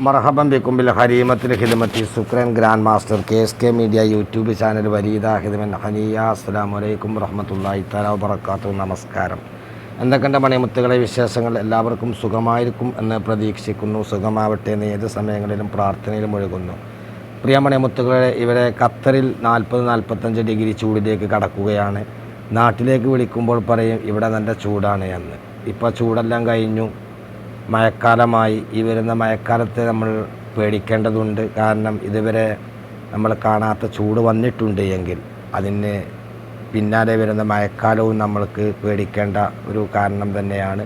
മർഹബം ബിക്കുംബിൽ ഹരീമത്തിൽ ഹിദമത്തി സുക്രൻ grand master K S K media YouTube channel വരീദ ഹിദമൻ ഹനിയ. അസ്സാം വലൈക്കും വറഹമത്തല്ലാഹി തല വബർക്കാത്തു നമസ്കാരം. എന്തൊക്കെയുണ്ട് മണിമുത്തുകളെ വിശേഷങ്ങൾ? എല്ലാവർക്കും സുഖമായിരിക്കും എന്ന് പ്രതീക്ഷിക്കുന്നു. സുഖമാവട്ടെ എന്ന് ഏത് സമയങ്ങളിലും പ്രാർത്ഥനയിലും ഒഴുകുന്നു. പ്രിയ മണിമുത്തുകളെ ഇവരെ ഖത്തറിൽ നാൽപ്പത് നാൽപ്പത്തഞ്ച് ഡിഗ്രി ചൂടിലേക്ക് കടക്കുകയാണ്. നാട്ടിലേക്ക് വിളിക്കുമ്പോൾ പറയും ഇവിടെ നല്ല ചൂടാണ് എന്ന്. ഇപ്പോൾ ചൂടെല്ലാം കഴിഞ്ഞു. മഴക്കാലമായി ഈ വരുന്ന മഴക്കാലത്തെ നമ്മൾ പേടിക്കേണ്ടതുണ്ട്. കാരണം ഇതുവരെ നമ്മൾ കാണാത്ത ചൂട് വന്നിട്ടുണ്ട് എങ്കിൽ അതിന് പിന്നാലെ വരുന്ന മഴക്കാലവും നമ്മൾക്ക് പേടിക്കേണ്ട ഒരു കാരണം തന്നെയാണ്.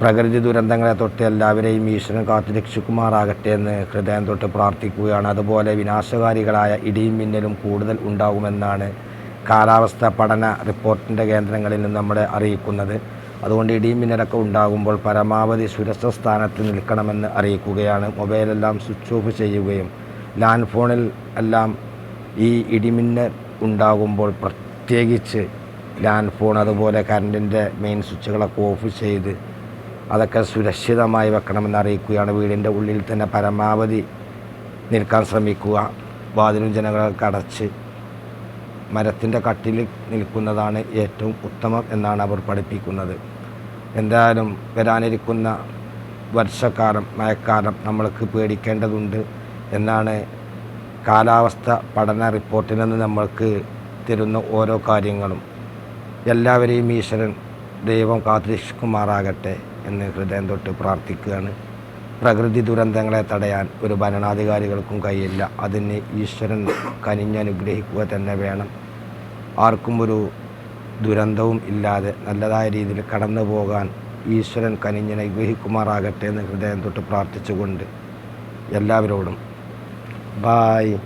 പ്രകൃതി ദുരന്തങ്ങളെ തൊട്ട് എല്ലാവരെയും ഈശ്വരൻ കാത്തു രക്ഷിക്കുമാറാകട്ടെ എന്ന് ഹൃദയം തൊട്ട് പ്രാർത്ഥിക്കുകയാണ്. അതുപോലെ വിനാശകാരികളായ ഇടിയും മിന്നലും കൂടുതൽ ഉണ്ടാകുമെന്നാണ് കാലാവസ്ഥ പഠന റിപ്പോർട്ടിന്റെ കേന്ദ്രങ്ങളിൽ നിന്ന് നമ്മളെ അറിയിക്കുന്നത്. അതുകൊണ്ട് ഇടിയും മിന്നലൊക്കെ ഉണ്ടാകുമ്പോൾ പരമാവധി സുരക്ഷ സ്ഥാനത്ത് നിൽക്കണമെന്ന് അറിയിക്കുകയാണ്. മൊബൈലെല്ലാം സ്വിച്ച് ഓഫ് ചെയ്യുകയും ലാൻഡ് ഫോണിൽ എല്ലാം ഈ ഇടിമിന്നൽ ഉണ്ടാകുമ്പോൾ പ്രത്യേകിച്ച് ലാൻഡ് ഫോൺ അതുപോലെ കറണ്ടിന്റെ മെയിൻ സ്വിച്ചുകളൊക്കെ ഓഫ് ചെയ്ത് അതൊക്കെ സുരക്ഷിതമായി വെക്കണമെന്ന് അറിയിക്കുകയാണ്. വീടിന്റെ ഉള്ളിൽ തന്നെ പരമാവധി നിൽക്കാൻ ശ്രമിക്കുക. വാതിലും ജനങ്ങളൊക്കെ അടച്ച് മരത്തിന്റെ കട്ടിൽ നിൽക്കുന്നതാണ് ഏറ്റവും ഉത്തമം എന്നാണ് അവർ പഠിപ്പിക്കുന്നത്. എന്തായാലും വരാനിരിക്കുന്ന വർഷക്കാലം മഴക്കാലം നമ്മൾക്ക് പേടിക്കേണ്ടതുണ്ട് എന്നാണ് കാലാവസ്ഥ പഠന റിപ്പോർട്ടിൽ നിന്ന് നമ്മൾക്ക് തരുന്ന ഓരോ കാര്യങ്ങളും. എല്ലാവരെയും ഈശ്വരൻ ദൈവം കാത്തിരിക്കുമാറാകട്ടെ എന്ന് ഹൃദയം തൊട്ട് പ്രാർത്ഥിക്കുകയാണ്. പ്രകൃതി ദുരന്തങ്ങളെ തടയാൻ ഒരു ഭരണാധികാരികൾക്കും കഴിയില്ല. അതിന് ഈശ്വരൻ കനിഞ്ഞനുഗ്രഹിക്കുക തന്നെ വേണം. ആർക്കും ഒരു ദുരന്തവും ഇല്ലാതെ നല്ലതായ രീതിയിൽ കടന്നു പോകാൻ ഈശ്വരൻ കനിഞ്ഞനുഗ്രഹിക്കുമാറാകട്ടെ എന്ന് ഹൃദയം തൊട്ട് പ്രാർത്ഥിച്ചുകൊണ്ട് എല്ലാവരോടും. ബായ്